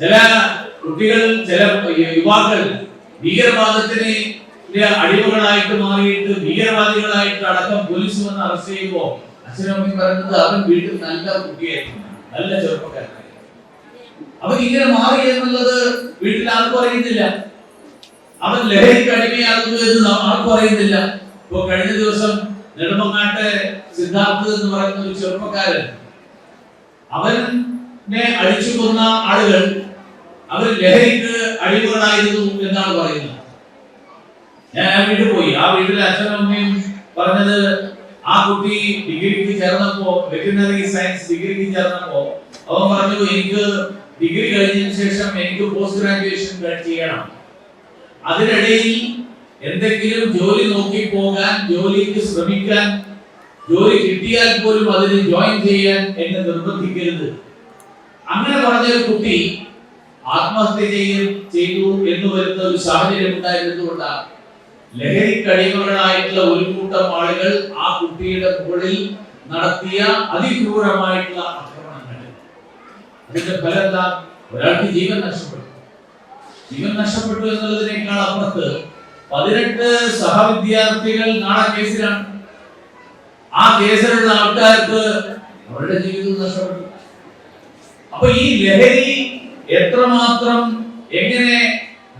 ചില കുട്ടികൾ ചില യുവാക്കൾ ഭീകരവാദത്തിന് അടിമകളായിട്ട് മാറിയിട്ട് ഭീകരവാദികളായിട്ട് അടക്കം പോലീസ് വന്ന് അറസ്റ്റ് ചെയ്യുമ്പോൾ അച്ഛനും അമ്മയും പറയുന്നത് അവൻ വീട്ടിൽ നല്ല കുട്ടിയായിരുന്നു. നല്ല ചെറുപ്പക്കാരനായിരുന്നു. അവൻ ഇങ്ങനെ മാറി എന്നുള്ളത് വീട്ടിൽ ആർക്കും അറിയുന്നില്ല. അവൻ ലഹരിക്ക് അടിമയാകുന്നു എന്ന് ആർക്കും അറിയുന്നില്ല. ഇപ്പൊ കഴിഞ്ഞ ദിവസം നെടുമങ്ങാട്ടെ സിദ്ധാർത്ഥ് എന്ന് പറയുന്ന ഒരു ചെറുപ്പക്കാരൻ അവനെ അടിച്ചു കൊന്ന ആളുകൾ അവർ ലഹരിക്ക് അടിമകളായിരുന്നു എന്നാണ് പറയുന്നത്. ഞാൻ ആ വീട്ടിൽ പോയി. ആ വീട്ടിലെ അച്ഛനും അമ്മയും പറഞ്ഞത് ആ കുട്ടി ഡിഗ്രിക്ക് ചേർന്നപ്പോ വെറ്റിനറി സയൻസ് ഡിഗ്രിക്ക് ചേർന്നപ്പോ അവൻ പറഞ്ഞു എനിക്ക് ഡിഗ്രി കഴിഞ്ഞതിന് ശേഷം എനിക്ക് പോസ്റ്റ് ഗ്രാജുവേഷൻ ചെയ്യണം. അതിനിടയിൽ എന്തെങ്കിലും ജോലി നോക്കി പോകാൻ ജോലിക്ക് ശ്രമിക്കാൻ ജോലി കിട്ടിയാൽ പോലും അതിന് ജോയിൻ ചെയ്യാൻ എന്നെ നിർബന്ധിക്കരുത്. അങ്ങനെ പറഞ്ഞൊരു കുട്ടി ആത്മഹത്യ ചെയ്യും ചെയ്തു എന്ന് വരുന്ന ഒരു സാഹചര്യം ഉണ്ടായിരുന്നതുകൊണ്ടാണ്. ലഹരിക്കടിമകളായിട്ടുള്ള ഒരു കൂട്ടം ആളുകൾ ആ കുട്ടിയുടെ മുകളിൽ നടത്തിയ അതിക്രൂരമായിട്ടുള്ള ആക്രമണങ്ങൾ. അതിന്റെ ഫലം ഒരാൾക്ക് ജീവൻ നഷ്ടപ്പെട്ടു. ജീവൻ നഷ്ടപ്പെട്ടു എന്നുള്ളതിനേക്കാൾ അപ്പുറത്ത് പതിനെട്ട് സഹവിദ്യാർത്ഥികൾ നാളെ കേസിലാണ്. ആ കേസിലുള്ള ആൾക്കാർക്ക് അവരുടെ ജീവിതം നഷ്ടപ്പെട്ടു. അപ്പൊ ഈ ലഹരി എത്രമാത്രം എങ്ങനെ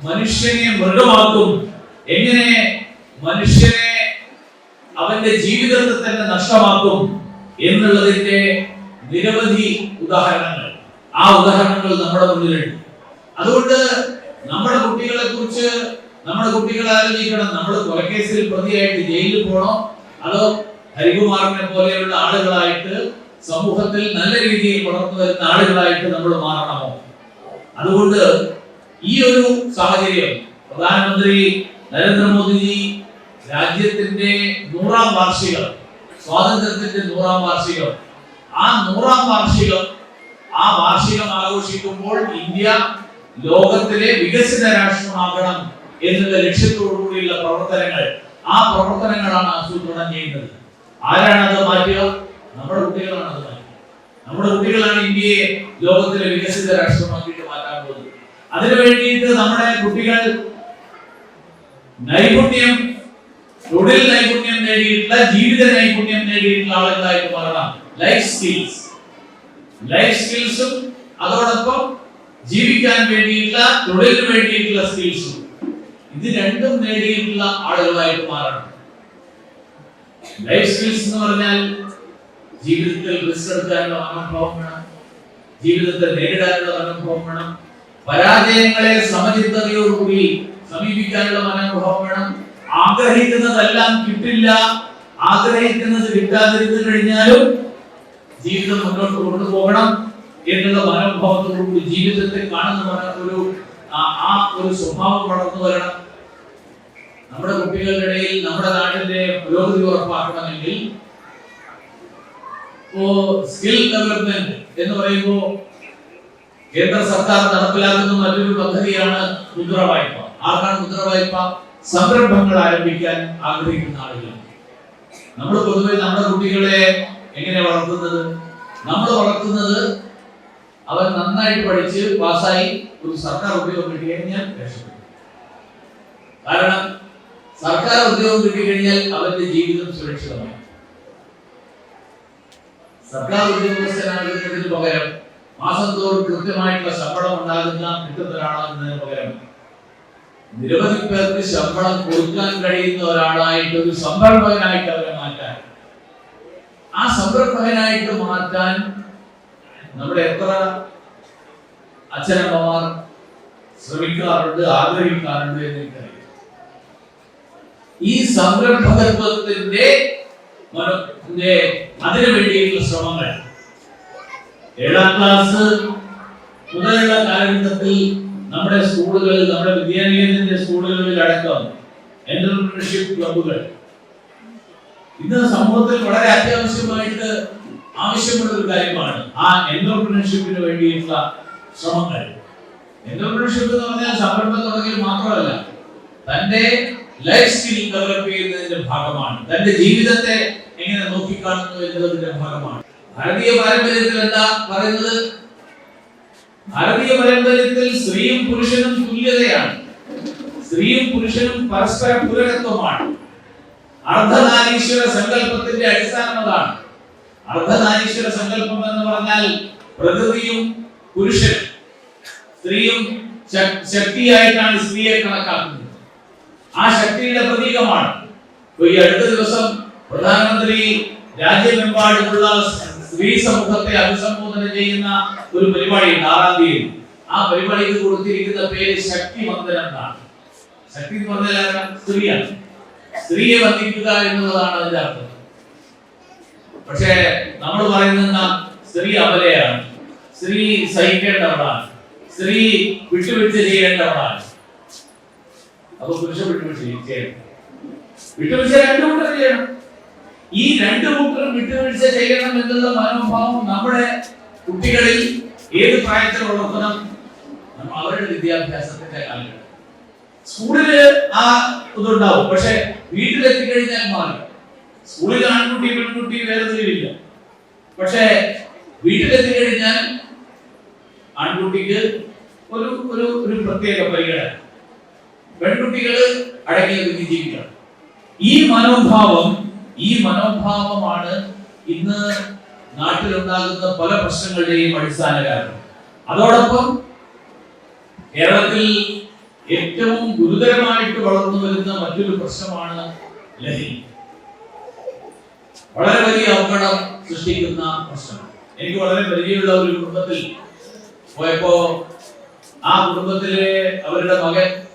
മനുഷ്യനെ മൃഗമാക്കും എങ്ങനെ മനുഷ്യനെ അവന്റെ ജീവിതത്തെ തന്നെ നഷ്ടമാക്കും എന്നുള്ളതിന്റെ നിരവധി ഉദാഹരണങ്ങൾ. ആ ഉദാഹരണങ്ങൾ നമ്മുടെ മുന്നിലുണ്ട്. അതുകൊണ്ട് നമ്മുടെ കുട്ടികളെ കുറിച്ച് നമ്മുടെ കുട്ടികളെ ആലോചിക്കണം. നമ്മൾ കൊലക്കേസിൽ പ്രതിയായിട്ട് ജയിലിൽ പോകണോ അതോ ഹരികുമാറിനെ പോലെയുള്ള ആളുകളായിട്ട് സമൂഹത്തിൽ നല്ല രീതിയിൽ വളർന്നു വരുന്ന ആളുകളായിട്ട് നമ്മൾ മാറണമോ? അതുകൊണ്ട് ഈ ഒരു സാഹചര്യം പ്രധാനമന്ത്രി നരേന്ദ്രമോദിജി രാജ്യത്തിന്റെ നൂറാം വാർഷികം സ്വാതന്ത്ര്യത്തിന്റെ നൂറാം വാർഷികം ആ നൂറാം വാർഷികം ആ വാർഷികം ആഘോഷിക്കുമ്പോൾ ഇന്ത്യ ലോകത്തിലെ വികസിത രാഷ്ട്രമാകണം എന്നുള്ള ലക്ഷ്യത്തോടു കൂടിയുള്ള പ്രവർത്തനങ്ങൾ ആ പ്രവർത്തനങ്ങളാണ് ആസൂത്രണം ചെയ്യുന്നത്. ആരാണ് അത് മാറ്റുക നമ്മുടെ കുട്ടികളാണ് അത് നമ്മുടെ കുട്ടികളാണ് ഇന്ത്യയെ ലോകത്തിലെ വികസിത രാഷ്ട്രമാക്കിയിട്ട് മാറ്റാൻ പോകുന്നത്. അതിനു വേണ്ടിയിട്ട് നമ്മുടെ കുട്ടികൾ നൈപുണ്യം തൊഴിൽ നൈപുണ്യം നേടിയിട്ടുള്ള ജീവിത നൈപുണ്യം നേടിയിട്ടുള്ള ആളുകളായിട്ട് മാറണം. ലൈഫ് സ്കിൽസ് ലൈഫ് സ്കിൽസും അതോടൊപ്പം ജീവിക്കാൻ വേണ്ടിയിട്ടുള്ള തൊഴിലിന് വേണ്ടിയിട്ടുള്ള സ്കിൽസും ഇത് രണ്ടും നേടിയിട്ടുള്ള ആളുകളായിട്ട് മാറണം. ലൈഫ് സ്കിൽസ് എന്ന് പറഞ്ഞാൽ ജീവിതത്തിൽ റിസ്ക് എടുക്കാനുള്ള ജീവിതത്തെ നേരിടാനുള്ള മനോഭാവം വേണം പരാജയങ്ങളെ സമചിത്തതയോടുകൂടി സമീപിക്കാനുള്ള മനോഭാവം വേണം ആഗ്രഹിക്കുന്നതെല്ലാം കിട്ടില്ല. ആഗ്രഹിക്കുന്നത് കിട്ടാതിരുന്നു കഴിഞ്ഞാലും ജീവിതം മുന്നോട്ട് കൊണ്ടുപോകണം എന്നുള്ള മനോഭാവത്തോടുകൂടി ജീവിതത്തെ കാണുന്ന ഒരു ആ ഒരു സ്വഭാവം വളർന്നു വരണം. നമ്മുടെ കുട്ടികളുടെ ഇടയിൽ നമ്മുടെ നാട്ടിന്റെ പുരോഗതി ഉറപ്പാക്കണമെങ്കിൽ ഇപ്പോ സ്കിൽ ഡെവലപ്മെന്റ് എന്ന് പറയുമ്പോ കേന്ദ്ര സർക്കാർ നടപ്പിലാക്കുന്ന മറ്റൊരു പദ്ധതിയാണ് മുദ്ര വായ്പ ആർക്കാണ് മുദ്ര വായ്പ സംരംഭങ്ങൾ ആരംഭിക്കാൻ ആഗ്രഹിക്കുന്ന ആളുകൾ. നമ്മൾ പൊതുവെ നമ്മുടെ കുട്ടികളെ എങ്ങനെ വളർത്തുന്നത്? നമ്മൾ വളർത്തുന്നത് അവൻ നന്നായിട്ട് പഠിച്ച് പാസ്സായി ഒരു സർക്കാർ ഉദ്യോഗം കിട്ടിക്കഴിഞ്ഞാൽ രക്ഷപ്പെടും. കാരണം സർക്കാർ ഉദ്യോഗം കിട്ടിക്കഴിഞ്ഞാൽ അവന്റെ ജീവിതം സുരക്ഷിതമായി സർക്കാർ ഉദ്യോഗസ്ഥനാകുന്നതിന് പകരം മാസം തോറും കൃത്യമായിട്ടുള്ള ശമ്പളം ഉണ്ടാകുന്ന കിട്ടുന്ന ഒരാളാകുന്നതിന് പകരം നിരവധി പേർക്ക് ശമ്പളം കൊടുക്കാൻ കഴിയുന്ന ഒരാളായിട്ട് ഒരു സംരംഭകനായിട്ട് അവരെ മാറ്റാൻ. ആ സംരംഭകനായിട്ട് മാറ്റാൻ നമ്മുടെ എത്ര അച്ഛനമ്മമാർ ശ്രമിക്കാറുണ്ട് ആഗ്രഹിക്കാറുണ്ട് എന്നെനിക്കറിയാം ഈ സംരംഭകത്വത്തിന്റെ അതിനു വേണ്ടിയിട്ടുള്ള ശ്രമങ്ങൾ. ഏഴാം ക്ലാസ് മുതലുള്ള കാലഘട്ടത്തിൽ നമ്മുടെ സ്കൂളുകളിൽ നമ്മുടെ വിദ്യാലയത്തിന്റെ സ്കൂളുകളിൽ അടക്കം എന്റർപ്രണർഷിപ്പ് ക്ലബുകൾ ഇന്ന് സമൂഹത്തിൽ വളരെ അത്യാവശ്യമായിട്ട് ആവശ്യമുള്ള ഒരു കാര്യമാണ് ആ എന്റർപ്രണർഷിപ്പിന് വേണ്ടിയിട്ടുള്ള ശ്രമങ്ങൾ. എന്റർപ്രണർഷിപ്പ് എന്ന് പറഞ്ഞാൽ സംരംഭം തുടങ്ങിയത് മാത്രമല്ല തന്റെ ലൈഫ് സ്കിൽ ഡെവലപ്പ് ചെയ്യുന്നതിന്റെ ഭാഗമാണ്. തന്റെ ജീവിതത്തെ നോക്കിക്കാണുന്നു എന്നതിന്റെ ഭാഗമാണ്. ഭാരതീയ പാരമ്പര്യത്തിൽ എന്താ പറയുന്നത്? ഭാരതീയ പാരമ്പര്യത്തിൽ സ്ത്രീയും പുരുഷനും തുല്യതയാണ്. സ്ത്രീയും പുരുഷനും പരസ്പര പൂരകത്വമാണ് അർദ്ധനാരീശ്വര സങ്കല്പത്തിന്റെ അടിസ്ഥാനം അതാണ്. അർദ്ധനാരീശ്വര സങ്കല്പം എന്ന് പറഞ്ഞാൽ പ്രകൃതിയും പുരുഷനും. സ്ത്രീയും ശക്- ശക്തിയായിട്ടാണ് സ്ത്രീയെ കണക്കാക്കുന്നത്. ആ ശക്തിയുടെ പ്രതീകമാണ്. ഈ അടുത്ത ദിവസം പ്രധാനമന്ത്രി രാജ്യമെമ്പാടുമുള്ള സ്ത്രീ സമൂഹത്തെ അഭിസംബോധന ചെയ്യുന്ന ഒരു പരിപാടിയുണ്ട് ആറാം തീയതി. ആ പരിപാടിക്ക് കൊടുത്തിരിക്കുന്ന പേര് ശക്തി വന്ദനം എന്നാണ്. ശക്തി ആരാ? സ്ത്രീയാണ്. സ്ത്രീയെ വർദ്ധിക്കുക എന്നുള്ളതാണ് അതിന്റെ അർത്ഥം. പക്ഷേ നമ്മൾ പറയുന്നത് എന്താ? സ്ത്രീ അബലയാണ് സ്ത്രീ സഹിക്കേണ്ടവളാണ്. സ്ത്രീ വിട്ടുവിട്ട് ചെയ്യേണ്ടവളാണ്. അപ്പൊ പുരുഷൻ വിട്ടുവിട്ട് ചെയ്യണം. വിട്ടുവിട്ട് രണ്ടു ചെയ്യണം. ഈ രണ്ട് കൂട്ടരും വിട്ടുവീഴ്ച ചെയ്യണം എന്നുള്ള മനോഭാവം നമ്മുടെ കുട്ടികളിൽ ഏത് പ്രായത്തിൽ ഉണർത്തണം നമ്മൾ അവരുടെ വിദ്യാഭ്യാസത്തിന്റെ കാലഘട്ടം. സ്കൂളിൽ ആ ഇതുണ്ടാവും. പക്ഷെ വീട്ടിലെത്തി കഴിഞ്ഞാൽ മാറി. സ്കൂളിൽ ആൺകുട്ടി പെൺകുട്ടി വേർതിരിവില്ല പക്ഷെ വീട്ടിലെത്തി കഴിഞ്ഞാൽ ആൺകുട്ടിക്ക് ഒരു ഒരു ഒരു പ്രത്യേക പരിഗണന. പെൺകുട്ടികൾ അടങ്ങി ഒതുങ്ങി ജീവിക്കണം. ഈ മനോഭാവം ഈ മനോഭാവമാണ് ഇന്ന് നാട്ടിലുണ്ടാകുന്ന പല പ്രശ്നങ്ങളുടെയും അടിസ്ഥാന കാരണം. അതോടൊപ്പം കേരളത്തിൽ ഏറ്റവും ഗുരുതരമായിട്ട് വളർന്നു വരുന്ന മറ്റൊരു പ്രശ്നമാണ് ലഹരി. വളരെ വലിയ അപകടം സൃഷ്ടിക്കുന്ന പ്രശ്നം എനിക്ക് വളരെ പരിചയമുള്ള ഒരു കുടുംബത്തിൽ പോയപ്പോ ആ കുടുംബത്തിലെ അവരുടെ മകൻ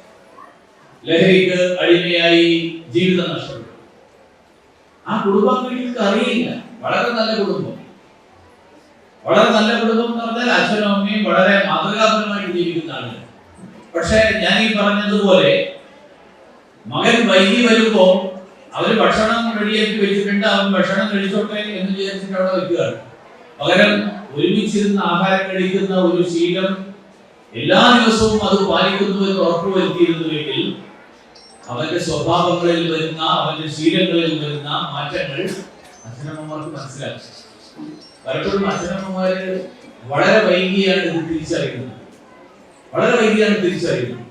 ലഹരിക്ക് അടിമയായി ജീവിതം നഷ്ടപ്പെട്ടു. ആ കുടുംബങ്ങൾക്ക് അറിയില്ല. വളരെ നല്ല കുടുംബം. വളരെ നല്ല കുടുംബം എന്ന് പറഞ്ഞാൽ അച്ഛനും അമ്മയും വളരെ മാതൃകാപരമായിട്ട് ജീവിക്കുന്ന ആളുകൾ. പക്ഷെ ഞാൻ ഈ പറഞ്ഞതുപോലെ മകൻ വൈകി വരുമ്പോ അവർ ഭക്ഷണം റെഡിയാക്കി വെച്ചിട്ടുണ്ട് അവൻ ഭക്ഷണം കഴിച്ചോട്ടെ എന്ന് വിചാരിച്ചിട്ട് അവിടെ പകരം ഒരുമിച്ചിരുന്ന് ആഹാരം കഴിക്കുന്ന ഒരു ശീലം എല്ലാ ദിവസവും അത് പാലിക്കുന്നു എന്ന് ഉറപ്പുവരുത്തിയിരുന്നുവെങ്കിൽ അവന്റെ സ്വഭാവങ്ങളിൽ വരുന്ന അവന്റെ ശീലങ്ങളിൽ വരുന്ന മാറ്റങ്ങൾ അച്ഛനമ്മമാർക്ക് മനസ്സിലാക്കി. പലപ്പോഴും അച്ഛനമ്മമാര് വളരെ വൈകിയാണ് ഇത് തിരിച്ചറിയുന്നത്. വളരെ വൈകിയാണ് തിരിച്ചറിയുന്നത്.